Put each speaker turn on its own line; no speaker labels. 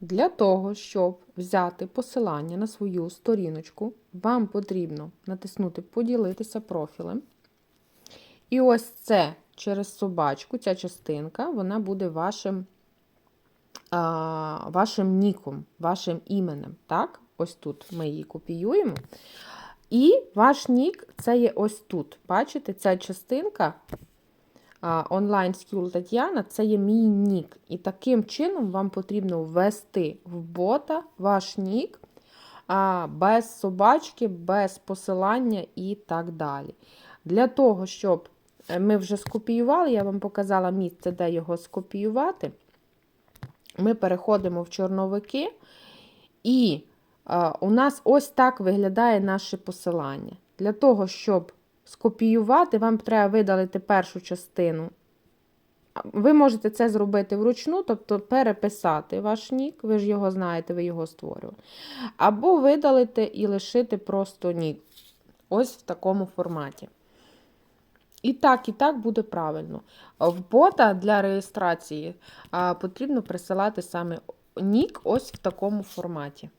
Для того, щоб взяти посилання на свою сторіночку, вам потрібно натиснути Поділитися профілем. І ось це через собачку, ця частинка, вона буде вашим, а, вашим ніком, вашим іменем. Так? Ось тут ми її копіюємо. І ваш нік це є ось тут. Бачите, ця частинка онлайн School Тетяна це є мій нік. І таким чином вам потрібно ввести в бота ваш нік без собачки, без посилання і так далі. Для того, щоб е, ми вже скопіювали, я вам показала місце, де його скопіювати. Ми переходимо в чорновики, і у нас ось так виглядає наше посилання. Для того, щоб скопіювати, вам треба видалити першу частину. Ви можете це зробити вручну, тобто переписати ваш нік, ви ж його знаєте, ви його створювали. Або видалити і лишити просто нік. Ось в такому форматі. І так, і так буде правильно. В бота для реєстрації потрібно присилати саме нік ось в такому форматі.